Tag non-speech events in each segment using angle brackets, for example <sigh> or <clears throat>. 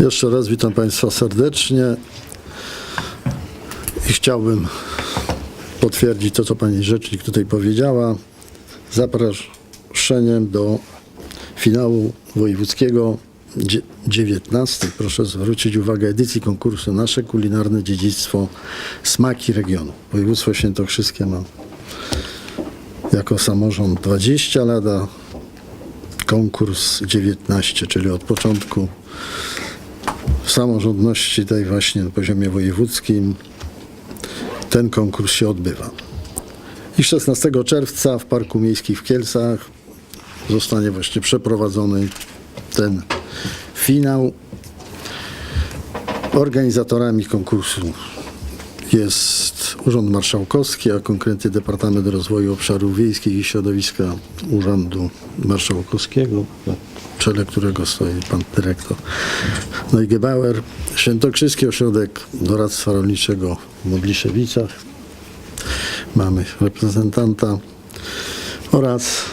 Jeszcze raz witam Państwa serdecznie i chciałbym potwierdzić to, co Pani Rzecznik tutaj powiedziała. Zaproszeniem do finału wojewódzkiego dzie- 19, proszę zwrócić uwagę, edycji konkursu Nasze kulinarne dziedzictwo Smaki Regionu. Województwo Świętokrzyskie ma jako samorząd 20 lat, a konkurs 19, czyli od początku samorządności tej właśnie na poziomie wojewódzkim ten konkurs się odbywa. I 16 czerwca w Parku Miejskim w Kielcach zostanie właśnie przeprowadzony ten finał. Organizatorami konkursu jest Urząd Marszałkowski, a konkretnie Departament Rozwoju Obszarów Wiejskich i Środowiska Urzędu Marszałkowskiego, czele którego stoi pan dyrektor Neugebauer, Świętokrzyski Ośrodek Doradztwa Rolniczego w Modliszewicach, mamy reprezentanta oraz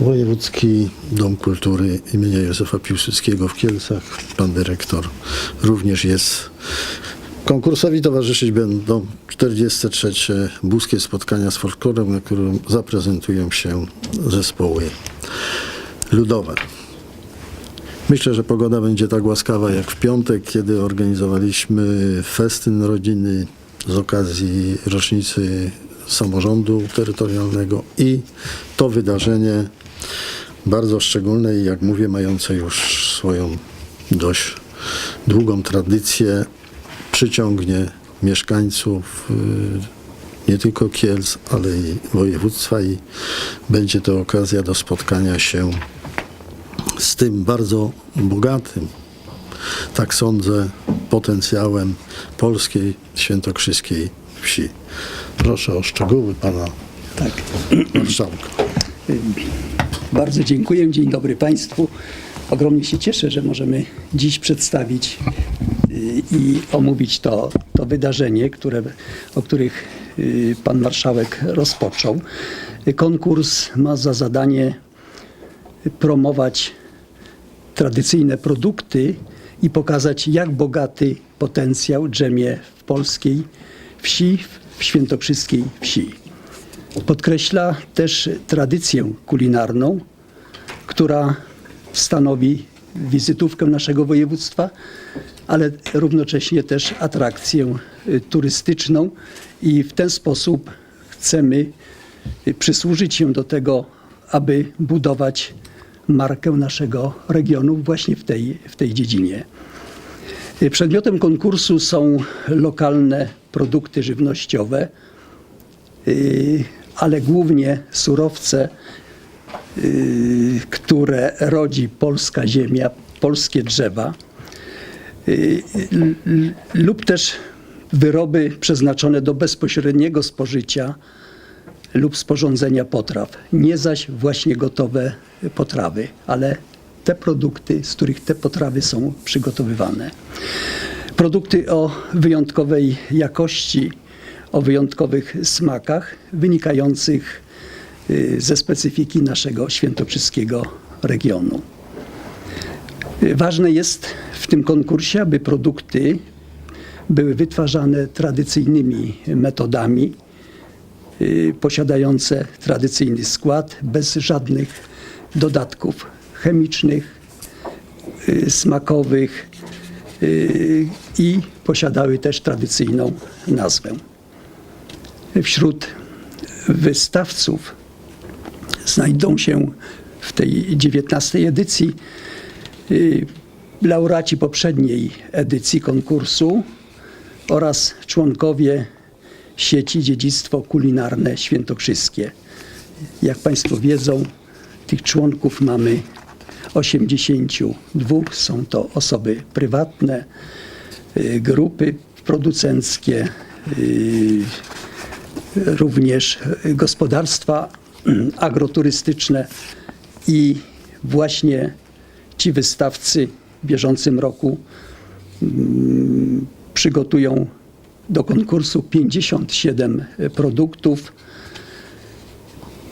Wojewódzki Dom Kultury imienia Józefa Piłsudskiego w Kielcach. Pan dyrektor również jest. Konkursowi towarzyszyć będą 43. Buskie Spotkania z Folklorem, na którym zaprezentują się zespoły ludowe. Myślę, że pogoda będzie tak łaskawa jak w piątek, kiedy organizowaliśmy festyn rodziny z okazji rocznicy samorządu terytorialnego i to wydarzenie bardzo szczególne i jak mówię, mające już swoją dość długą tradycję, przyciągnie mieszkańców y, nie tylko Kielc, ale i województwa i będzie to okazja do spotkania się z tym bardzo bogatym, tak sądzę, potencjałem polskiej świętokrzyskiej wsi. Proszę o szczegóły pana Tak. marszałka. Bardzo dziękuję. Dzień dobry Państwu. Ogromnie się cieszę, że możemy dziś przedstawić y, i omówić to, to wydarzenie, które, o których y, Pan Marszałek rozpoczął. Konkurs ma za zadanie promować tradycyjne produkty i pokazać, jak bogaty potencjał drzemie w polskiej wsi, w świętokrzyskiej wsi. Podkreśla też tradycję kulinarną, która stanowi wizytówkę naszego województwa, ale równocześnie też atrakcję y, turystyczną i w ten sposób chcemy y, przysłużyć się do tego, aby budować markę naszego regionu właśnie w tej, w tej dziedzinie. Przedmiotem konkursu są lokalne produkty żywnościowe, y, ale głównie surowce, y, które rodzi polska ziemia, polskie drzewa, y, lub też wyroby przeznaczone do bezpośredniego spożycia lub sporządzenia potraw, nie zaś właśnie gotowe potrawy, ale te produkty, z których te potrawy są przygotowywane. Produkty o wyjątkowej jakości, o wyjątkowych smakach, wynikających y, ze specyfiki naszego świętokrzyskiego regionu. Y, Ważne jest w tym konkursie, aby produkty były wytwarzane tradycyjnymi metodami, posiadające tradycyjny skład, bez żadnych dodatków chemicznych, y, smakowych y, i posiadały też tradycyjną nazwę. Wśród wystawców znajdą się w tej 19 edycji y, laureaci poprzedniej edycji konkursu oraz członkowie sieci Dziedzictwo Kulinarne Świętokrzyskie. Jak Państwo wiedzą, tych członków mamy 82. Są to osoby prywatne, y, grupy producenckie, y, również gospodarstwa <clears throat> agroturystyczne i właśnie ci wystawcy w bieżącym roku mm, przygotują do konkursu 57 produktów,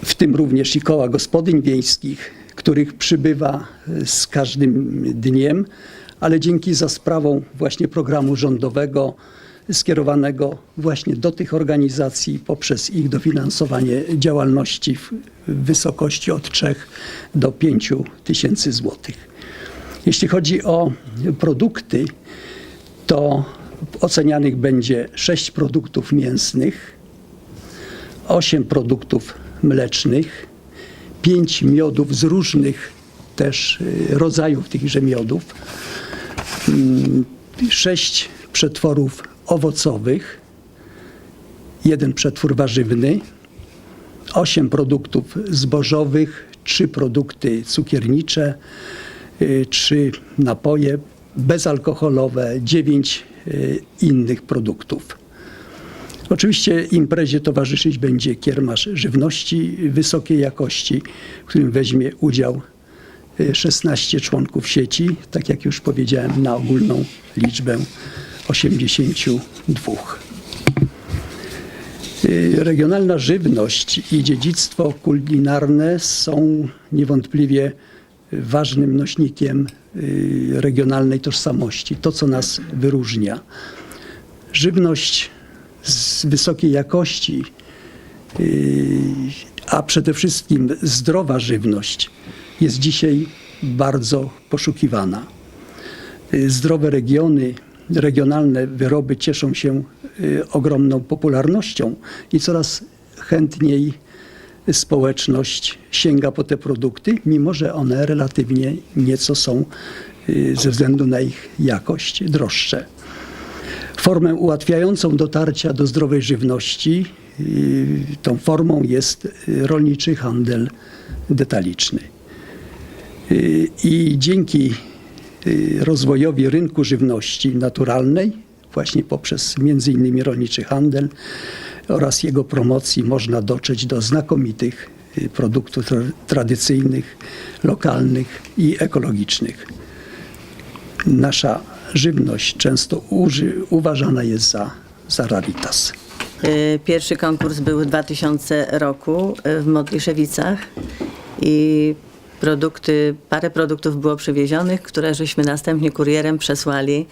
w tym również i koła gospodyń wiejskich, których przybywa z każdym dniem, ale dzięki za sprawą właśnie programu rządowego skierowanego właśnie do tych organizacji poprzez ich dofinansowanie działalności w wysokości od 3 do 5 tysięcy złotych. Jeśli chodzi o produkty, to ocenianych będzie 6 produktów mięsnych, 8 produktów mlecznych, 5 miodów z różnych też y, rodzajów tychże miodów, 6 przetworów owocowych, jeden przetwór warzywny, 8 produktów zbożowych, 3 produkty cukiernicze, 3 napoje bezalkoholowe, 9 innych produktów. Oczywiście imprezie towarzyszyć będzie kiermasz żywności wysokiej jakości, w którym weźmie udział y, 16 członków sieci, tak jak już powiedziałem, na ogólną liczbę 82. Y, Regionalna żywność i dziedzictwo kulinarne są niewątpliwie ważnym nośnikiem y, regionalnej tożsamości, to co nas wyróżnia. Żywność z wysokiej jakości, y, a przede wszystkim zdrowa żywność jest dzisiaj bardzo poszukiwana. Y, Zdrowe regiony, regionalne wyroby cieszą się ogromną popularnością i coraz chętniej społeczność sięga po te produkty, mimo że one relatywnie nieco są y, ze względu na ich jakość droższe. Formę ułatwiającą dotarcia do zdrowej żywności, y, tą formą jest y, rolniczy handel detaliczny. I dzięki rozwojowi rynku żywności naturalnej, właśnie poprzez między innymi rolniczy handel oraz jego promocji można dotrzeć do znakomitych y, produktów tra- tradycyjnych, lokalnych i ekologicznych. Nasza żywność często uważana jest za, za raritas. Y, Pierwszy konkurs był w 2000 roku y, w Modliszewicach i produkty, parę produktów było przywiezionych, które żeśmy następnie kurierem przesłali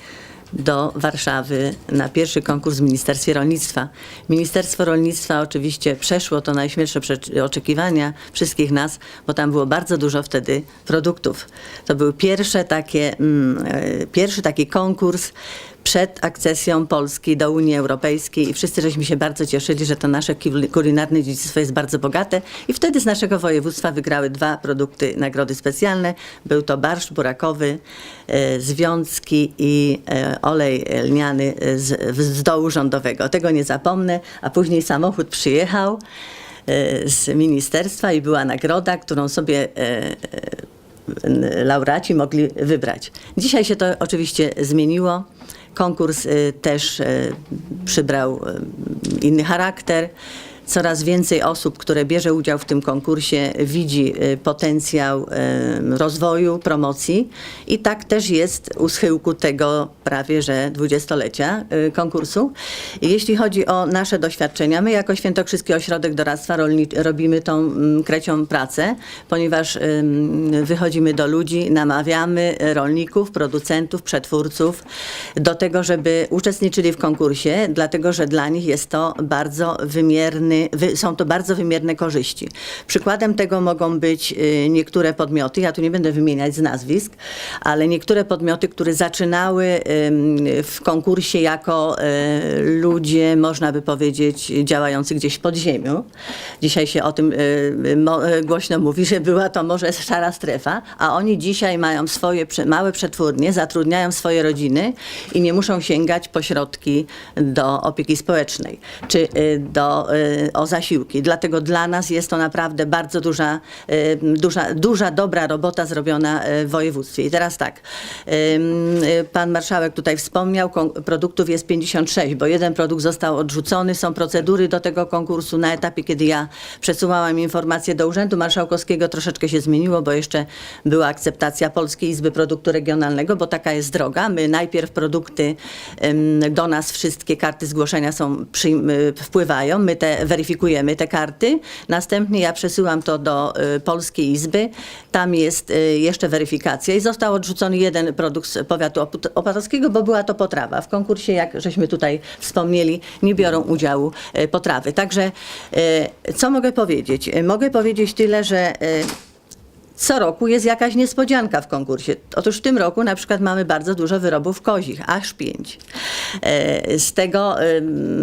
do Warszawy na pierwszy konkurs w Ministerstwie Rolnictwa. Ministerstwo Rolnictwa oczywiście przeszło to najśmielsze oczekiwania wszystkich nas, bo tam było bardzo dużo wtedy produktów. To był pierwsze takie, mm, e, pierwszy taki konkurs przed akcesją Polski do Unii Europejskiej i wszyscy żeśmy się bardzo cieszyli, że to nasze kul- kulinarne dziedzictwo jest bardzo bogate i wtedy z naszego województwa wygrały dwa produkty nagrody specjalne. Był to barszcz burakowy, e, związki i e, olej lniany z, z dołu rządowego. Tego nie zapomnę, a później samochód przyjechał e, z ministerstwa i była nagroda, którą sobie laureaci mogli wybrać. Dzisiaj się to oczywiście zmieniło. Konkurs y, też y, przybrał y, inny charakter. Coraz więcej osób, które bierze udział w tym konkursie, widzi y, potencjał rozwoju, promocji i tak też jest u schyłku tego prawie że dwudziestolecia y, konkursu. Jeśli chodzi o nasze doświadczenia, my jako Świętokrzyski Ośrodek Doradztwa rolni- robimy tą krecią pracę, ponieważ wychodzimy do ludzi, namawiamy rolników, producentów, przetwórców do tego, żeby uczestniczyli w konkursie, dlatego że dla nich jest to bardzo wymierny, wy, są to bardzo wymierne korzyści. Przykładem tego mogą być y, niektóre podmioty, ja tu nie będę wymieniać z nazwisk, ale niektóre podmioty, które zaczynały w konkursie jako y, ludzie, można by powiedzieć, działający gdzieś w podziemiu. Dzisiaj się o tym y, głośno mówi, że była to może szara strefa, a oni dzisiaj mają swoje małe przetwórnie, zatrudniają swoje rodziny i nie muszą sięgać po środki do opieki społecznej czy do, o zasiłki. Dlatego dla nas jest to naprawdę bardzo duża, duża, duża dobra robota zrobiona y, w województwie. I teraz tak, y, pan marszałek tutaj wspomniał, produktów jest 56, bo jeden produkt został odrzucony. Są procedury do tego konkursu. Na etapie, kiedy ja przesuwałam informacje do Urzędu Marszałkowskiego, troszeczkę się zmieniło, bo jeszcze była akceptacja Polskiej Izby Produktu Regionalnego, bo taka jest droga. My najpierw produkty do nas wszystkie karty zgłoszenia są, y, wpływają. My te weryfikujemy te karty. Następnie ja przesyłam to do y, Polskiej Izby. Tam jest y, jeszcze weryfikacja i został odrzucony jeden produkt z powiatu opatowskiego, bo była to potrawa. W konkursie, jak żeśmy tutaj wspomnieli, nie biorą udziału y, potrawy. Także co mogę powiedzieć? Mogę powiedzieć tyle, że co roku jest jakaś niespodzianka w konkursie. Otóż w tym roku na przykład mamy bardzo dużo wyrobów kozich, aż pięć. E, Z tego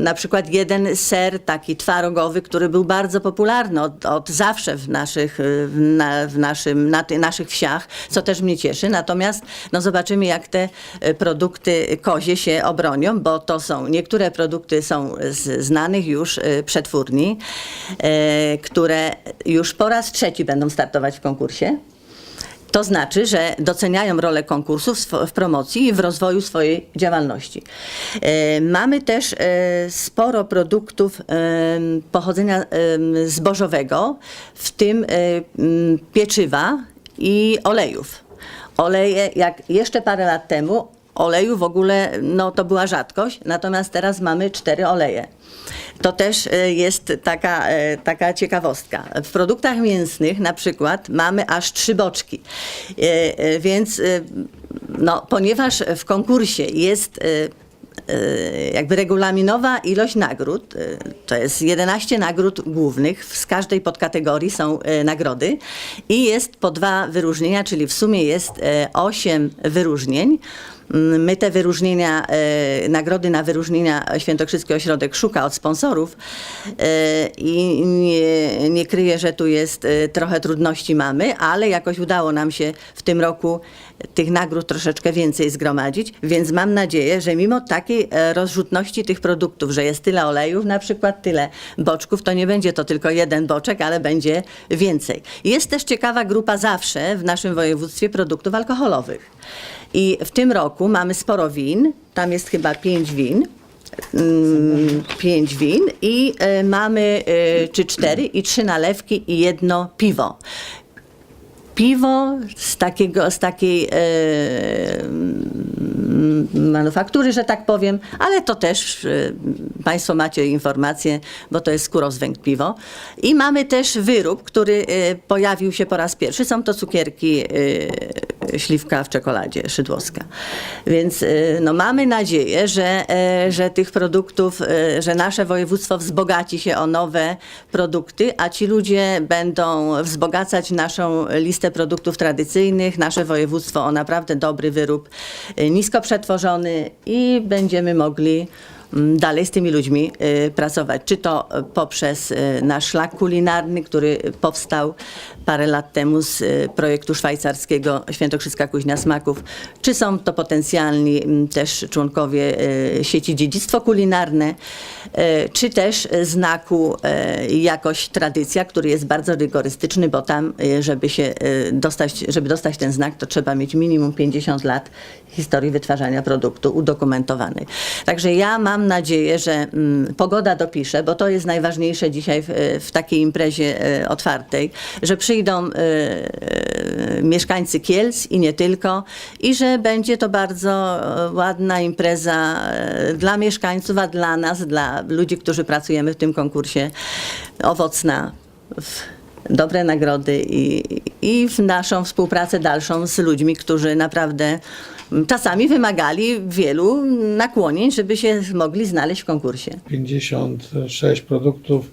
na przykład jeden ser taki twarogowy, który był bardzo popularny od, od zawsze w naszych, y, w na, w naszym, na ty, naszych wsiach, co też mnie cieszy. Natomiast no zobaczymy, jak te y, produkty kozie się obronią, bo to są, niektóre produkty są z znanych już przetwórni, e, które już po raz trzeci będą startować w konkursie. To znaczy, że doceniają rolę konkursów w promocji i w rozwoju swojej działalności. E, Mamy też e, sporo produktów em, pochodzenia zbożowego, w tym e, pieczywa i olejów. Oleje, jak jeszcze parę lat temu, oleju w ogóle no, to była rzadkość, natomiast teraz mamy cztery oleje. To też e, jest taka, e, taka ciekawostka. W produktach mięsnych na przykład mamy aż trzy boczki. E, Więc no, ponieważ w konkursie jest jakby regulaminowa ilość nagród, e, to jest 11 nagród głównych, z każdej podkategorii są e, nagrody i jest po dwa wyróżnienia, czyli w sumie jest 8 wyróżnień. Mm, My te wyróżnienia, nagrody na wyróżnienia Świętokrzyski Ośrodek szuka od sponsorów i nie, nie kryję, że tu jest trochę trudności mamy, ale jakoś udało nam się w tym roku tych nagród troszeczkę więcej zgromadzić, więc mam nadzieję, że mimo takiej e, rozrzutności tych produktów, że jest tyle olejów, na przykład tyle boczków, to nie będzie to tylko jeden boczek, ale będzie więcej. Jest też ciekawa grupa zawsze w naszym województwie produktów alkoholowych. I w tym roku mamy sporo win, tam jest chyba pięć win. mm, Pięć win i e, mamy e, czy cztery i trzy nalewki i jedno piwo piwo z, takiego, z takiej e, mm, manufaktury, że tak powiem, ale to też e, Państwo macie informację, bo to jest skórozwęg piwo. I mamy też wyrób, który e, pojawił się po raz pierwszy. Są to cukierki śliwka w czekoladzie szydłowska. Więc e, no, mamy nadzieję, że, e, że tych produktów, e, że nasze województwo wzbogaci się o nowe produkty, a ci ludzie będą wzbogacać naszą listę produktów tradycyjnych, nasze województwo o naprawdę dobry wyrób, e, nisko przetworzony i będziemy mogli dalej z tymi ludźmi y, pracować. Czy to y, poprzez y, nasz szlak kulinarny, który powstał parę lat temu z projektu szwajcarskiego Świętokrzyska Kuźnia Smaków, czy są to potencjalni mm, też członkowie sieci Dziedzictwo Kulinarne, czy też znaku jakoś tradycja, który jest bardzo rygorystyczny, bo tam, żeby się dostać, żeby dostać ten znak, to trzeba mieć minimum 50 lat historii wytwarzania produktu udokumentowanej. Także ja mam nadzieję, że mm, pogoda dopisze, bo to jest najważniejsze dzisiaj w, w takiej imprezie e, otwartej, że przyjdą e, e, mieszkańcy Kielc i nie tylko i że będzie to bardzo ładna impreza dla mieszkańców, a dla nas, dla ludzi, którzy pracujemy w tym konkursie, owocna. Dobre nagrody i, i w naszą współpracę dalszą z ludźmi, którzy naprawdę czasami wymagali wielu nakłonień, żeby się mogli znaleźć w konkursie. 56 produktów.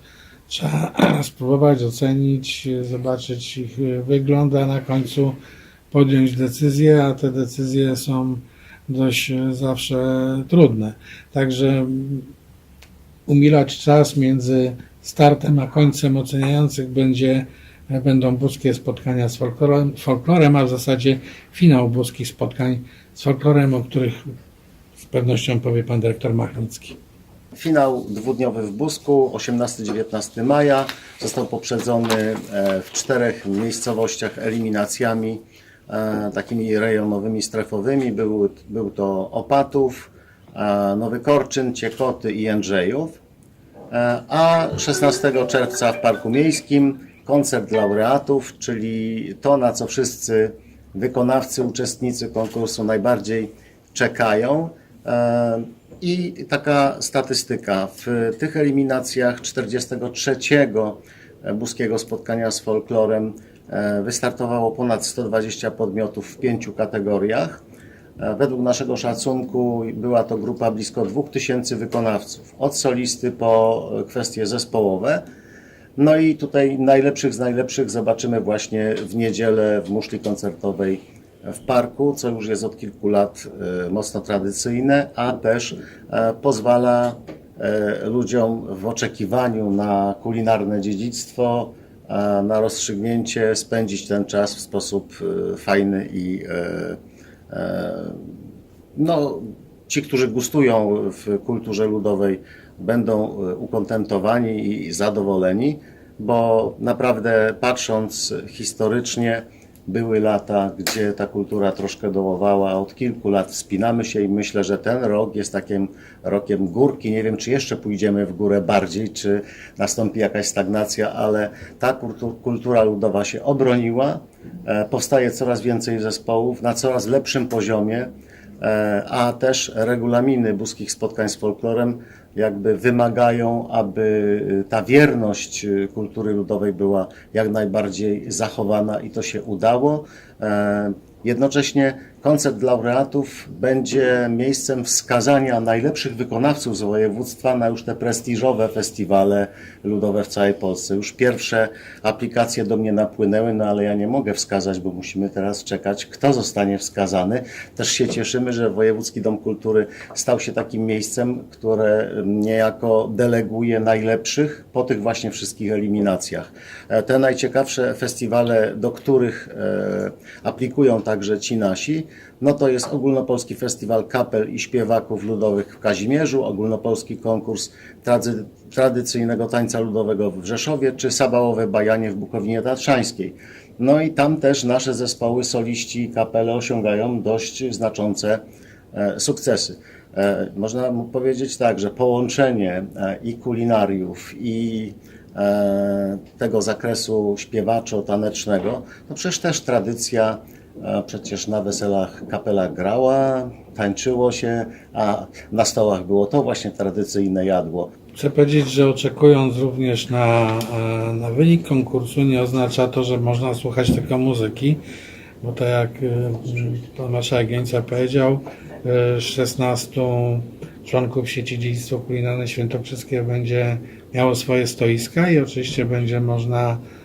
Trzeba <clears throat> spróbować ocenić, zobaczyć ich wygląd, a na końcu podjąć decyzję, a te decyzje są dość zawsze trudne. Także umilać czas między startem a końcem oceniających będzie, będą boskie spotkania z folklorem, folklorem, a w zasadzie finał boskich spotkań z folklorem, o których z pewnością powie pan dyrektor Machnicki. Finał dwudniowy w Busku, 18-19 maja. Został poprzedzony e, w czterech miejscowościach eliminacjami e, takimi rejonowymi, strefowymi. Był, był to Opatów, e, Nowy Korczyn, Ciekoty i Jędrzejów. A 16 czerwca w Parku Miejskim koncert laureatów, czyli to, na co wszyscy wykonawcy, uczestnicy konkursu najbardziej czekają. E, I taka statystyka. W tych eliminacjach 43 buskiego spotkania z folklorem e, wystartowało ponad 120 podmiotów w pięciu kategoriach. E, Według naszego szacunku była to grupa blisko 2000 wykonawców, od solisty po kwestie zespołowe. No i tutaj najlepszych z najlepszych zobaczymy właśnie w niedzielę w muszli koncertowej w parku, co już jest od kilku lat e, mocno tradycyjne, a też e, pozwala e, ludziom w oczekiwaniu na kulinarne dziedzictwo, na rozstrzygnięcie spędzić ten czas w sposób fajny i no, ci, którzy gustują w kulturze ludowej, będą e, ukontentowani i zadowoleni, bo naprawdę patrząc historycznie, były lata, gdzie ta kultura troszkę dołowała, a od kilku lat wspinamy się i myślę, że ten rok jest takim rokiem górki. Nie wiem, czy jeszcze pójdziemy w górę bardziej, czy nastąpi jakaś stagnacja, ale ta kultu- kultura ludowa się obroniła, e, powstaje coraz więcej zespołów na coraz lepszym poziomie. E, a też regulaminy buskich spotkań z folklorem jakby wymagają, aby y, ta wierność y, kultury ludowej była jak najbardziej zachowana i to się udało. E, Jednocześnie koncert laureatów będzie miejscem wskazania najlepszych wykonawców z województwa na już te prestiżowe festiwale ludowe w całej Polsce. Już pierwsze aplikacje do mnie napłynęły, no ale ja nie mogę wskazać, bo musimy teraz czekać, kto zostanie wskazany. Też się cieszymy, że Wojewódzki Dom Kultury stał się takim miejscem, które niejako deleguje najlepszych po tych właśnie wszystkich eliminacjach. E, Te najciekawsze festiwale, do których e, aplikują także ci nasi, no to jest Ogólnopolski Festiwal Kapel i Śpiewaków Ludowych w Kazimierzu, Ogólnopolski Konkurs Tradzy- Tradycyjnego Tańca Ludowego w Rzeszowie, czy Sabałowe Bajanie w Bukowinie Tatrzańskiej. No i tam też nasze zespoły, soliści i kapele osiągają dość znaczące e, sukcesy. E, Można powiedzieć tak, że połączenie e, i kulinariów, i tego zakresu śpiewaczo-tanecznego, no przecież też tradycja, e, przecież na weselach kapela grała, tańczyło się, a na stołach było to właśnie tradycyjne jadło. Chcę powiedzieć, że oczekując również na, e, na wynik konkursu, nie oznacza to, że można słuchać tylko muzyki, bo tak jak e, pan marszałek Gieńca powiedział, e, 16 członków sieci Dziedzictwo Kulinarne Świętokrzyskie będzie miało swoje stoiska i oczywiście będzie można e,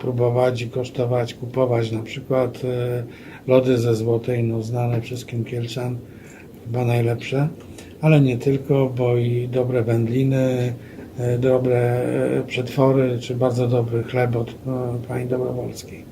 próbować i kosztować, kupować na przykład e, lody ze Złotej, no znane wszystkim Kielczan, chyba najlepsze, ale nie tylko, bo i dobre wędliny, e, dobre e, przetwory, czy bardzo dobry chleb od e, pani Dobrowolskiej.